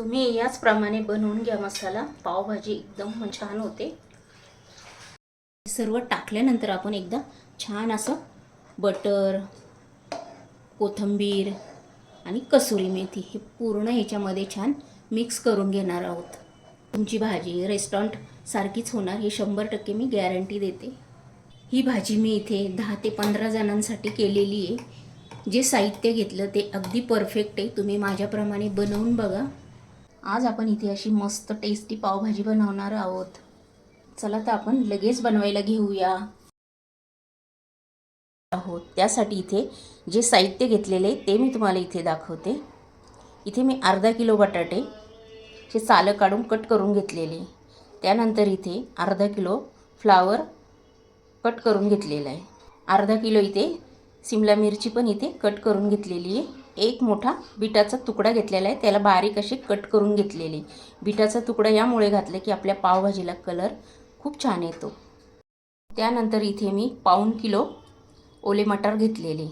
तुम्ही याचप्रमाणे बनवून घ्या मसाला. पावभाजी एकदम छान होते. सर्व टाकल्यानंतर आपण एकदा छान असं बटर कोथिंबीर आणि कसुरी मेथी हे पूर्ण ह्याच्यामध्ये छान मिक्स करून घेणार आहोत. तुमची भाजी रेस्टॉरंट सारखीच होणार हे शंभर टक्के मी गॅरंटी देते. ही भाजी मी इथे दहा ते पंधरा जणांसाठी केलेली आहे. जे साहित्य घेतलं ते अगदी परफेक्ट आहे. तुम्ही माझ्याप्रमाणे बनवून बघा. आज आपण इथे अशी मस्त टेस्टी पावभाजी बनवणार आहोत. चला तर आपण लगेच बनवायला घेऊया. आहोत. त्यासाठी इथे जे साहित्य घेतलेले ते मी तुम्हाला इथे दाखवते. इथे मी अर्धा किलो बटाटे हे सालं काढून कट करून घेतलेले. त्यानंतर इथे अर्धा किलो फ्लावर कट करून घेतलेला आहे. अर्धा किलो इथे सिमला मिरची पण इथे कट करून घेतलेली आहे. एक मोठा बिटाचा तुकडा घेतलेला आहे. त्याला बारीक असे कट करून घेतलेले. बिटाचा तुकडा यामुळे घातला की आपल्या पावभाजीला कलर खूप छान येतो. त्यानंतर इथे मी पाऊण किलो ओले मटार घेतलेले.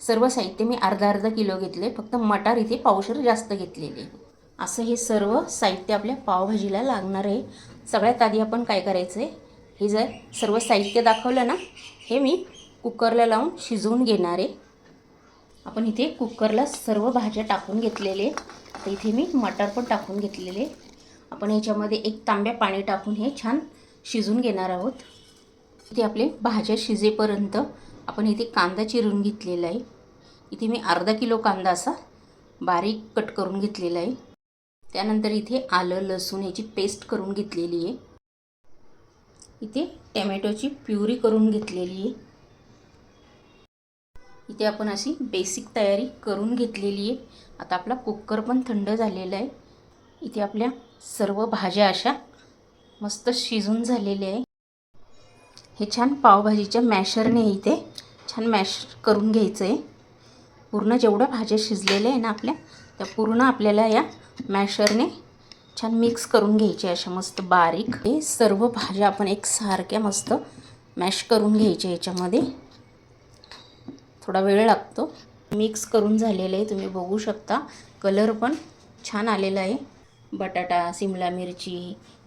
सर्व साहित्य मी अर्धा अर्धा किलो घेतले. फक्त मटार इथे पावशर जास्त घेतलेले. असं हे सर्व साहित्य आपल्या पावभाजीला लागणार आहे. सगळ्यात आधी आपण काय करायचं आहे हे जर सर्व साहित्य दाखवलं ना हे मी कुकरला लावून शिजवून घेणार आहे. आपण इथे कुकरला सर्व भाज्या टाकून घेतलेले. तर इथे मी मटार पण टाकून घेतलेले. आपण याच्यामध्ये एक तांब्या पाणी टाकून हे छान शिजून घेणार आहोत. इथे आपले भाज्या शिजेपर्यंत आपण इथे कांदा चिरून घेतलेला आहे. इथे मी अर्धा किलो कांदा असा बारीक कट करून घेतलेला आहे. त्यानंतर इथे आलं लसूण याची पेस्ट करून घेतलेली आहे. इथे टॅमॅटोची प्युरी करून घेतलेली आहे. इथे आपण अशी बेसिक तयारी करून घेतलेली आहे. आता आपला कुकर पण थंड झालेला आहे. इथे आपल्या सर्व भाज्या अशा मस्त शिजून झालेल्या आहे. हे छान पावभाजीच्या मॅशरने इथे छान मॅश करून घ्यायचं आहे पूर्ण जेवढ्या भाज्या शिजलेल्या आहे ना आपल्या त्या पूर्ण आपल्याला या मॅशरने छान मिक्स करून घ्यायचे अशा मस्त बारीक. हे सर्व भाज्या आपण एकसारख्या मस्त मॅश करून घ्यायच्या याच्यामध्ये. थोडा वेळ लागतो. मिक्स करून झालेलं आहे तुम्ही बघू शकता. कलर पण छान आलेला आहे. बटाटा सिमला मिरची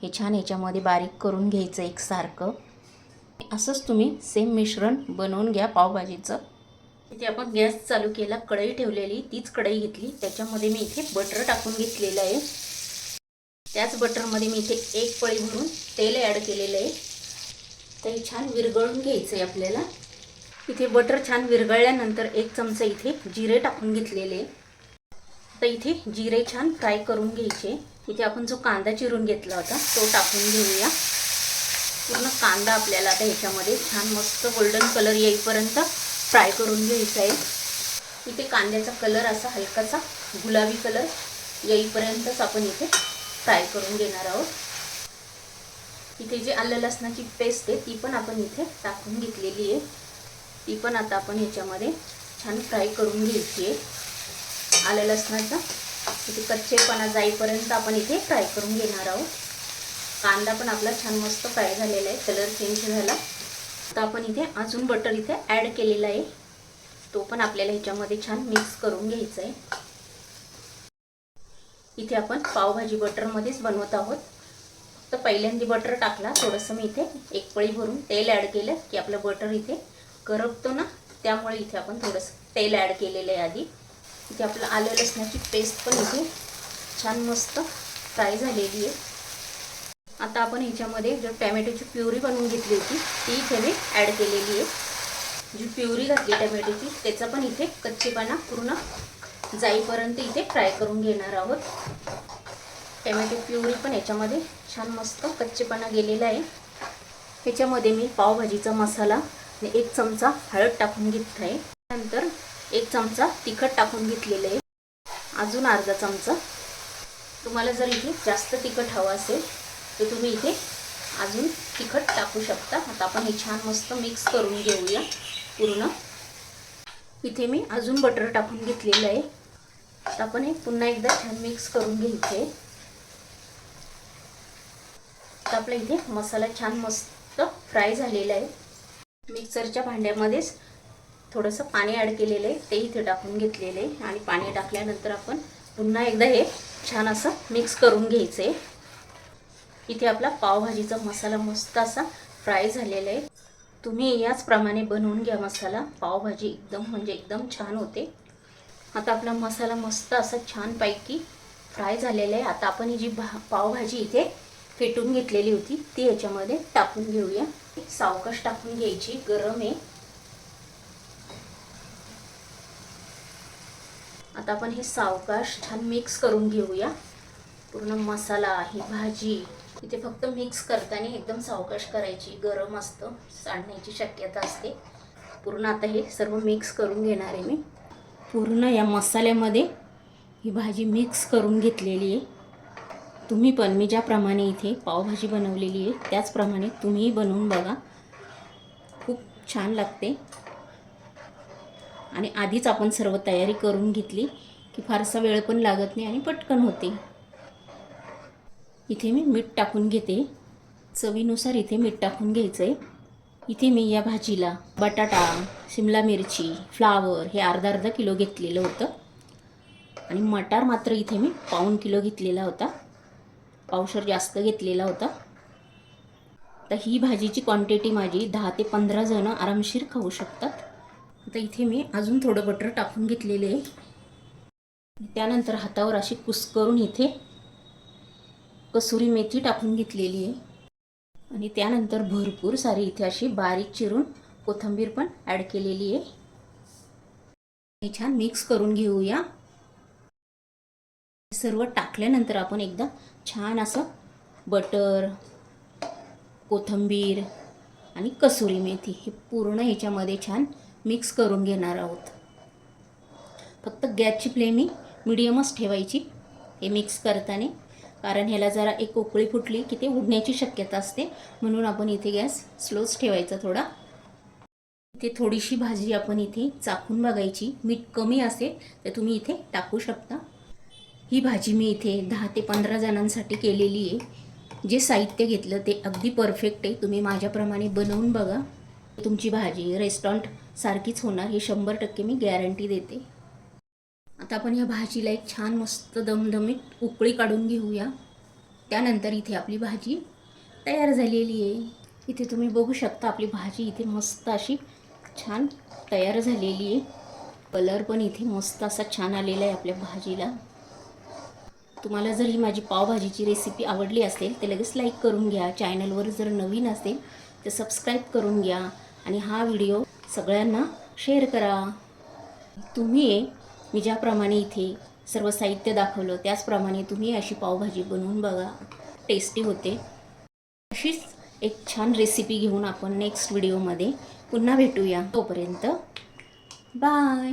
हे छान ह्याच्यामध्ये बारीक करून घ्यायचं एकसारखं. असंच तुम्ही सेम मिश्रण बनवून घ्या पावभाजीचं. इथे आपण गॅस चालू केला कढई ठेवलेली तीच कढई घेतली. त्याच्यामध्ये मी इथे बटर टाकून घेतलेलं आहे. त्याच बटरमध्ये मी इथे एक पळी भरून तेल ॲड केलेलं आहे. ते छान विरघळून घ्यायचं आहे आपल्याला. इथे बटर छान विरघळल्यानंतर एक चमचा इथे जिरे टाकून घेतलेले. तर इथे जिरे छान फ्राय करून घ्यायचे. इथे आपण जो कांदा चिरून घेतला होता तो टाकून घेऊया. पूर्ण कांदा आपल्याला आता ह्याच्यामध्ये छान मस्त गोल्डन कलर येईपर्यंत फ्राय करून घ्यायचा आहे. इथे कांद्याचा कलर असा हलकासा गुलाबी कलर येईपर्यंतच आपण इथे फ्राय करून घेणार आहोत. इथे जे आलं लसणाची पेस्ट आहे ती पण आपण इथे टाकून घेतलेली आहे. ती पण आता आपण ह्याच्यामध्ये छान फ्राय करून घ्यायची आहे. आलं लसणाचा. इथे कच्चेपणा जाईपर्यंत आपण इथे फ्राय करून घेणार आहोत. कांदा पण आपला छान मस्त फ्राय झालेला आहे. कलर चेंज झाला. आता आपण इथे अजून बटर इथे ॲड केलेला आहे. तो पण आपल्याला ह्याच्यामध्ये छान मिक्स करून घ्यायचा आहे. इथे आपण पावभाजी बटरमध्येच बनवत आहोत. तर पहिल्यांदा बटर टाकला. थोडंसं मी इथे एक पळी भरून तेल ॲड केलं की आपलं बटर इथे करपतो ना त्यामुळे इथे आपण थोडंसं तेल ॲड केलेलं आहे आधी. इथे आपलं आलं लसणाची पेस्ट पण इथे छान मस्त फ्राय झालेली आहे. आता आपण ह्याच्यामध्ये जो टॅमॅटोची प्युरी बनवून घेतली होती ती इथे मी ॲड केलेली आहे. जी प्युरी घातली टॅमॅटोची त्याचा पण इथे कच्चेपणा पूर्ण जाईपर्यंत इथे फ्राय करून घेणार आहोत. टॅमॅटो प्युरी पण याच्यामध्ये छान मस्त कच्चेपणा गेलेला आहे. ह्याच्यामध्ये मी पावभाजीचा मसाला आणि एक चमचा हळद टाकून घेत आहे नंतर एक चमचा तिखट टाकून घेतलेलं आहे. अजून अर्धा चमचा. तुम्हाला जर इथे जास्त तिखट हवं असेल तर तुम्ही इथे अजून तिखट टाकू शकता. आता आपण हे छान मस्त मिक्स करून घेऊया पूर्ण. इथे मी अजून बटर टाकून घेतलेलं आहे. आता आपण हे पुन्हा एकदा छान मिक्स करून घ्यायचे. आहे तर आपल्या इथे मसाला छान मस्त फ्राय झालेला आहे. मिक्सरच्या भांड्यामध्येच थोडंसं पाणी ॲड केलेलं आहे. ते इथे टाकून घेतलेलं आहे. आणि पाणी टाकल्यानंतर आपण पुन्हा एकदा हे छान असं मिक्स करून घ्यायचं आहे इथे आपला पावभाजीचा मसाला मस्त असा फ्राय झालेला आहे. तुम्ही याचप्रमाणे बनवून घ्या मसाला. पावभाजी एकदम म्हणजे एकदम छान होते. आता आपला मसाला मस्त असा छानपैकी फ्राय झालेला आहे. आता आपण ही जी भा पावभाजी इथे फेटून घेतलेली होती. ती याच्यामध्ये टाकून घेऊया. सावकाश टाकून घ्यायची. गरम आहे. आता आपण हे सावकाश छान मिक्स करून घेऊया. पूर्ण मसाला ही भाजी. इथे फक्त मिक्स करताना एकदम सावकाश करायची. गरम असतं. सांडण्याची शक्यता असते. पूर्ण आता हे सर्व मिक्स करून घेणार आहे मी. पूर्ण या मसाल्यामध्ये ही भाजी मिक्स करून घेतलेली आहे. तुम्ही पण मी ज्याप्रमाणे इथे पावभाजी बनवलेली आहे त्याचप्रमाणे तुम्हीही बनवून बघा. खूप छान लागते. आणि आधीच आपण सर्व तयारी करून घेतली की फारसा वेळ पण लागत नाही आणि पटकन होते. इथे मी मीठ टाकून घेते. चवीनुसार इथे मीठ टाकून घ्यायचं आहे इथे मी या भाजीला बटाटा शिमला मिरची फ्लावर हे अर्धा अर्धा किलो घेतलेलं होतं. आणि मटार मात्र इथे मी पाऊण किलो घेतलेला होता. पावशर जास्त घेतलेला होता. तर ही भाजीची क्वांटिटी माझी दहा ते पंधरा जणं आरामशीर खाऊ शकतात. तर इथे मी अजून थोडं बटर टाकून घेतलेले आहे. त्यानंतर हातावर अशी कुस्करून इथे कसुरी मेथी टाकून घेतलेली आहे. आणि त्यानंतर भरपूर सारी इथे अशी बारीक चिरून कोथिंबीर पण ॲड केलेली आहे. हे छान मिक्स करून घेऊया. सर्व टाकल्यानंतर आपण एकदा छान असं बटर कोथिंबीर आणि कसुरी मेथी हे पूर्ण ह्याच्यामध्ये छान मिक्स करून घेणार आहोत. फक्त गॅसची फ्लेम ही मिडियमच ठेवायची हे मिक्स करताना कारण ह्याला जरा एक उकळी फुटली की ते उडण्याची शक्यता असते. म्हणून आपण इथे गॅस स्लोच ठेवायचा थोडा. इथे थोडीशी भाजी आपण इथे चाकून बघायची. मीठ कमी असेल तर तुम्ही इथे टाकू शकता. ही भाजी मी इथे दहा ते पंधरा जणांसाठी केलेली आहे. जे साहित्य घेतलं ते अगदी परफेक्ट आहे. तुम्ही माझ्याप्रमाणे बनवून बघा. तुमची भाजी रेस्टॉरंट सारखीच होणार. ही शंभर टक्के मी गॅरंटी देते. आता आपण या भाजीला एक छान मस्त दमदमीत उकळी काढून घेऊया. त्यानंतर इथे आपली भाजी तयार झालेली आहे. इथे तुम्ही बघू शकता आपली भाजी इथे मस्त अशी छान तयार झालेली आहे. कलर पण इथे मस्त असा छान आलेला आहे आपल्या भाजीला. तुम्हाला जर ही माझी पावभाजीची रेसिपी आवडली असेल तर लगेच लाईक करून घ्या. चॅनलवर जर नवीन असेल तर सबस्क्राईब करून घ्या. आणि हा व्हिडिओ सगळ्यांना शेअर करा. तुम्ही मी ज्याप्रमाणे इथे सर्व साहित्य दाखवलं त्याचप्रमाणे तुम्ही अशी पावभाजी बनवून बघा. टेस्टी होते. अशीच एक छान रेसिपी घेऊन आपण नेक्स्ट व्हिडिओमध्ये पुन्हा भेटूया. तोपर्यंत बाय